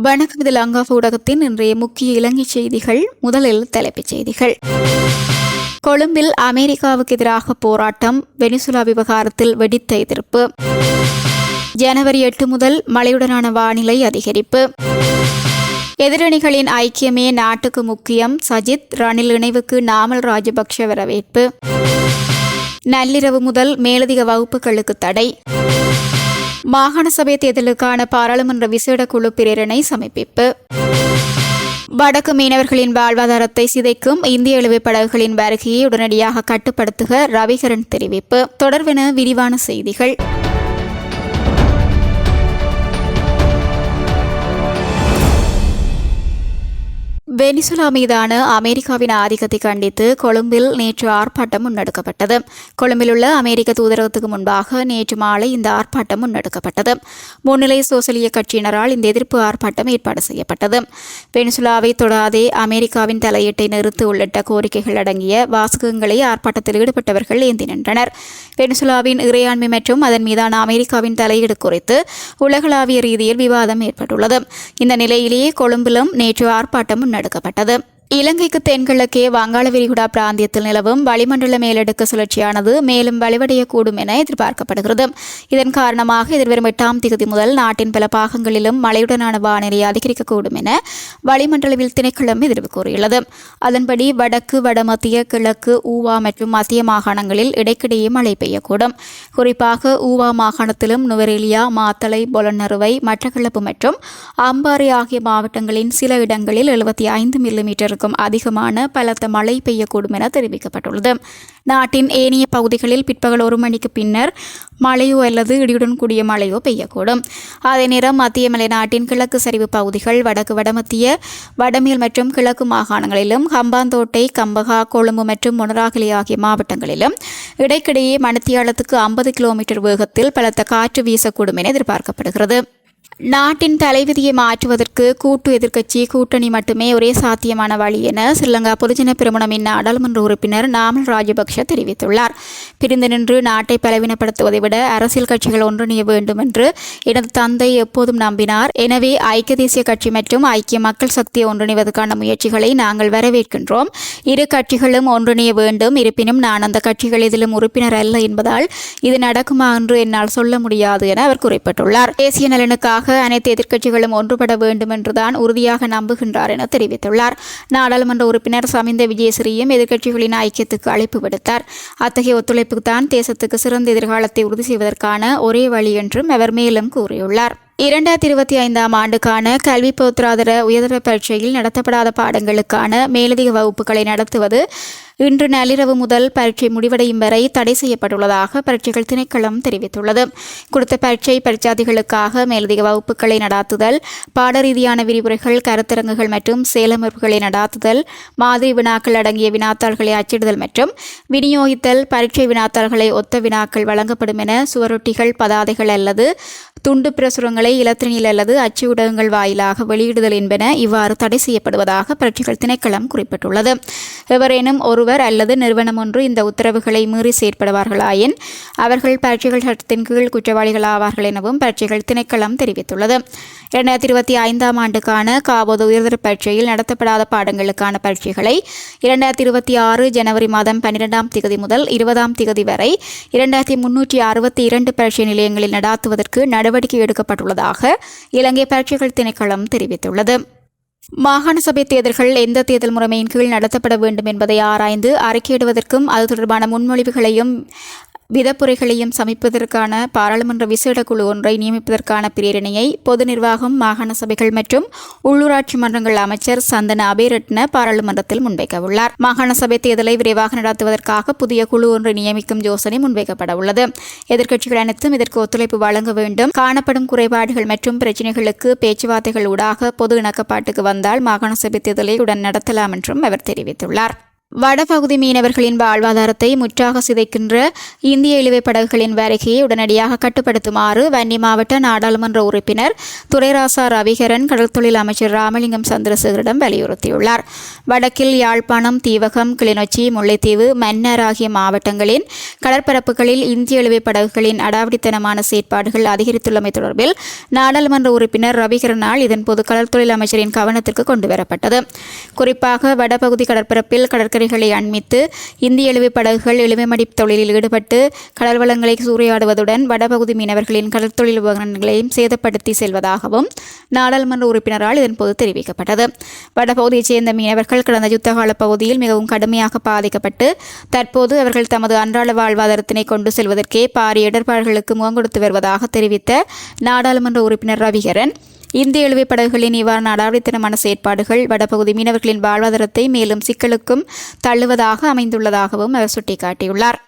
வணக்கம். இது லங்காஃப் ஊடகத்தின் இன்றைய முக்கிய இலங்கை செய்திகள். முதலில் தலைப்புச் செய்திகள். கொழும்பில் அமெரிக்காவுக்கு எதிராக போராட்டம். வெனிசுலா விவகாரத்தில் வெடித்த எதிர்ப்பு. ஜனவரி எட்டு முதல் மழையுடனான வானிலை அதிகரிப்பு. எதிரணிகளின் ஐக்கியமே நாட்டுக்கு முக்கியம். சஜித் ரணில் இணைவுக்கு நாமல் ராஜபக்ஷ வரவேற்பு. நள்ளிரவு முதல் மேலதிக வகுப்புகளுக்கு தடை. மாகாண சபை தேர்தலுக்கான பாராளுமன்ற விசேட குழு பிரேரணை சமர்ப்பிப்பு. வடக்கு மீனவர்களின் வாழ்வாதாரத்தை சிதைக்கும் இந்திய இழுவை படகுகளின் வருகையை உடனடியாக கட்டுப்படுத்துக ரவிகரன் தெரிவிப்பு. தொடர்பென விரிவான செய்திகள். வெனிசுலா மீதான அமெரிக்காவின் ஆதிக்கத்தை கண்டித்து கொழும்பில் நேற்று ஆர்ப்பாட்டம் முன்னெடுக்கப்பட்டது. கொழும்பில் உள்ள அமெரிக்க தூதரகத்துக்கு முன்பாக நேற்று மாலை இந்த ஆர்ப்பாட்டம் முன்னெடுக்கப்பட்டது. முன்னிலை சோசலிய கட்சியினரால் இந்த எதிர்ப்பு ஆர்ப்பாட்டம் ஏற்பாடு செய்யப்பட்டது. வெனிசுலாவை தொடாதே அமெரிக்காவின் தலையீட்டை நிறுத்து உள்ளிட்ட கோரிக்கைகள் அடங்கிய வாசகங்களை ஆர்ப்பாட்டத்தில் ஈடுபட்டவர்கள் ஏந்தி நின்றனர். வெனிசுலாவின் இறையாண்மை மற்றும் அதன் மீதான அமெரிக்காவின் தலையீடு குறித்து உலகளாவிய ரீதியில் விவாதம் ஏற்பட்டுள்ளது. இந்த நிலையிலேயே கொழும்பிலும் நேற்று ஆர்ப்பாட்டம் முன்னெடுக்கப்பட்டது இலங்கைக்கு தென்கிழக்கே வங்காள விரிகுடா பிராந்தியத்தில் நிலவும் வளிமண்டல மேலடுக்கு சுழற்சியானது மேலும் வலுவடையக்கூடும் என எதிர்பார்க்கப்படுகிறது. இதன் காரணமாக எதிர்வரும் எட்டாம் தேதி முதல் நாட்டின் பல பாகங்களிலும் மழையுடனான வானிலை அதிகரிக்கக்கூடும் என வளிமண்டலவில் திணைக்களம் எதிர்வு கூறியுள்ளது. அதன்படி வடக்கு வடமத்திய கிழக்கு ஊவா மற்றும் மத்திய மாகாணங்களில் இடைக்கிடையே மழை பெய்யக்கூடும். குறிப்பாக ஊவா மாகாணத்திலும் நுவரெலியா மாத்தளை பொலநறுவை மட்டக்களப்பு மற்றும் அம்பாறை ஆகிய மாவட்டங்களின் சில இடங்களில் எழுபத்தி ஐந்து மில்லிமீட்டருக்கும் அதிகமான பலத்த மழை பெய்யக்கூடும் என தெரிவிக்கப்பட்டுள்ளது. நாட்டின் ஏனைய பகுதிகளில் பிற்பகல் ஒரு மணிக்கு பின்னர் மழையோ அல்லது இடியுடன் கூடிய மழையோ பெய்யக்கூடும். அதே நேரம் மத்திய மலைநாட்டின் கிழக்கு சரிவு பகுதிகள் வடக்கு வடமத்திய வடமேல் மற்றும் கிழக்கு மாகாணங்களிலும் ஹம்பாந்தோட்டை கம்பகா கொழும்பு மற்றும் முனராகலி ஆகிய மாவட்டங்களிலும் இடைக்கிடையே மணித்தியாலத்துக்கு ஐம்பது கிலோமீட்டர் வேகத்தில் பலத்த காற்று வீசக்கூடும் என எதிர்பார்க்கப்படுகிறது. நாட்டின் தலைவிதியை மாற்றுவதற்கு கூட்டு எதிர்க்கட்சி கூட்டணி மட்டுமே ஒரே சாத்தியமான வழி என ஸ்ரீலங்கா பொதுஜன பெருமணமின் நாடாளுமன்ற உறுப்பினர் நாமல் ராஜபக்ஷ தெரிவித்துள்ளார். பிரிந்து நின்று நாட்டை பலவீனப்படுத்துவதை விட அரசியல் கட்சிகள் ஒன்றிணைய வேண்டும் என்று எனது தந்தை எப்போதும் நம்பினார். எனவே ஐக்கிய தேசிய கட்சி மற்றும் ஐக்கிய மக்கள் சக்தியை ஒன்றிணைவதற்கான முயற்சிகளை நாங்கள் வரவேற்கின்றோம். இரு கட்சிகளும் ஒன்றிணைய வேண்டும். இருப்பினும் நான் அந்த கட்சிகள் இதிலும் உறுப்பினர் அல்ல என்பதால் இது நடக்குமா என்று என்னால் சொல்ல முடியாது என அவர் குறிப்பிட்டுள்ளார். தேசிய நலனுக்காக அனைத்து எதிர்க்கட்சிகளும் ஒன்றுபட வேண்டும் என்றுதான் உறுதியாக நம்புகின்றார் என தெரிவித்துள்ளார். நாடாளுமன்ற உறுப்பினர் சமிந்த விஜயசிறியும் எதிர்க்கட்சிகளின் ஐக்கியத்துக்கு அழைப்பு விடுத்தார். அத்தகைய ஒத்துழைப்பு தான் தேசத்துக்கு சிறந்த எதிர்காலத்தை உறுதி செய்வதற்கான ஒரே வழி என்றும் அவர் மேலும் கூறியுள்ளார். இரண்டாயிரத்தி இருபத்தி ஐந்தாம் ஆண்டுக்கான கல்வி போத்ராதர உயர்தர பரீட்சையில் நடத்தப்படாத பாடங்களுக்கான மேலதிக வகுப்புகளை நடத்துவது இன்று நள்ளிரவு முதல் பரீட்சை முடிவடையும் வரை தடை செய்யப்பட்டுள்ளதாக பரீட்சைகள் திணைக்களம் தெரிவித்துள்ளது. குறித்த பரீட்சை பரீட்சாதிகளுக்காக மேலதிக வகுப்புகளை நடாத்துதல் பாடரீதியான விரிவுரைகள் கருத்தரங்குகள் மற்றும் செயலமர்ப்புகளை நடாத்துதல் மாதிரி வினாக்கள் அடங்கிய வினாத்தாள்களை அச்சிடுதல் மற்றும் விநியோகித்தல் பரீட்சை வினாத்தாள்களை ஒத்த வினாக்கள் வழங்கப்படும் என சுவரொட்டிகள் பதாதைகள் அல்லது துண்டு பிரசுரங்களை இலத்திரனில் அல்லது அச்சு ஊடகங்கள் வாயிலாக வெளியிடுதல் என்பன இவ்வாறு தடை செய்யப்படுவதாக பரீட்சைகள் திணைக்களம் குறிப்பிட்டுள்ளது. எவரேனும் ஒருவர் அல்லது நிறுவனம் ஒன்று இந்த உத்தரவுகளை மீறி செயற்படுவார்களாயின் அவர்கள் பரீட்சைகள் சட்டத்தின் கீழ் குற்றவாளிகள் ஆவார்கள் எனவும் பரீட்சைகள் திணைக்களம் தெரிவித்துள்ளது. இரண்டாயிரத்தி இருபத்தி ஐந்தாம் ஆண்டுக்கான காபோது உயர்தர பரீட்சையில் நடத்தப்படாத பாடங்களுக்கான பரீட்சைகளை இரண்டாயிரத்தி இருபத்தி ஆறு ஜனவரி மாதம் பன்னிரெண்டாம் திகதி முதல் இருபதாம் திகதி வரை இரண்டாயிரத்தி முன்னூற்றி அறுபத்தி இரண்டு பரீட்சை நிலையங்களில் நடாத்துவதற்கு நடவடிக்கை எடுக்கப்பட்டுள்ளதாக இலங்கை பரீட்சைகள் திணைக்களம் தெரிவித்துள்ளது. மாகாண சபை தேர்தல்கள் எந்த தேர்தல் முறைமையின் கீழ் நடத்தப்பட வேண்டும் என்பதை ஆராய்ந்து அறிக்கையிடுவதற்கும் அது தொடர்பான முன்மொழிவுகளையும் விதப்புரைகளையும் சமைப்பதற்கான பாராளுமன்ற விசேட குழு ஒன்றை நியமிப்பதற்கான பிரேரணையை பொது நிர்வாகம் மாகாண சபைகள் மற்றும் உள்ளூராட்சி மன்றங்கள் அமைச்சர் சந்தன அபேரட்ன பாராளுமன்றத்தில் முன்வைக்கவுள்ளார். மாகாண சபை தேர்தலை விரைவாக நடத்துவதற்காக புதிய குழு ஒன்றை நியமிக்கும் யோசனை முன்வைக்கப்பட உள்ளது எதிர்க்கட்சிகள் அனைத்தும் இதற்கு ஒத்துழைப்பு வழங்க வேண்டும். காணப்படும் குறைபாடுகள் மற்றும் பிரச்சினைகளுக்கு பேச்சுவார்த்தைகள் ஊடாக பொது இணக்கப்பாட்டுக்கு வந்தால் மாகாண சபை தேர்தலை உடன் நடத்தலாம் என்றும் அவர் தெரிவித்துள்ளார். வடபகுதி மீனவர்களின் வாழ்வாதாரத்தை முற்றாக சிதைக்கின்ற இந்திய இழுவை படகுகளின் வருகையை உடனடியாக கட்டுப்படுத்துமாறு வன்னி மாவட்ட நாடாளுமன்ற உறுப்பினர் துரைராசா ரவிகரன் கடற்தொழில் அமைச்சர் ராமலிங்கம் சந்திரசேகரிடம் வலியுறுத்தியுள்ளார். வடக்கில் யாழ்ப்பாணம் தீவகம் கிளிநொச்சி முல்லைத்தீவு மன்னார் ஆகிய மாவட்டங்களின் கடற்பரப்புகளில் இந்திய இழுவை படகுகளின் அடாவடித்தனமான செயற்பாடுகள் அதிகரித்துள்ளமை தொடர்பில் நாடாளுமன்ற உறுப்பினர் ரவிகரனால் இதன்போது கடற்தொழில் அமைச்சரின் கவனத்திற்கு கொண்டுவரப்பட்டது. குறிப்பாக வடபகுதி கடற்பரப்பில் கடற்கரை கடற்கரைகளை அண்மித்து இந்திய இழுவை படகுகள் இழுவைமடி தொழிலில் ஈடுபட்டு கடல் வளங்களை சூறையாடுவதுடன் வடபகுதி மீனவர்களின் கடற்தொழில் உபகரணங்களையும் சேதப்படுத்தி செல்வதாகவும் நாடாளுமன்ற உறுப்பினரால் இதன்போது தெரிவிக்கப்பட்டது. வடபகுதியைச் சேர்ந்த மீனவர்கள் கடந்த யுத்தகால பகுதியில் மிகவும் கடுமையாக பாதிக்கப்பட்டு தற்போது அவர்கள் தமது அன்றாட வாழ்வாதாரத்தினை கொண்டு செல்வதற்கே பாரிய இடர்பாடுகளுக்கு முகம் கொடுத்து வருவதாக தெரிவித்த நாடாளுமன்ற உறுப்பினர் ரவிகரன் இந்திய இழுவை படகுகளின் இவ்வாறான அடாவடித்தனமான செயற்பாடுகள் வடபகுதி மீனவர்களின் வாழ்வாதாரத்தை மேலும் சிக்கலுக்கும் தள்ளுவதாக அமைந்துள்ளதாகவும் அவர் சுட்டிக்காட்டியுள்ளார்.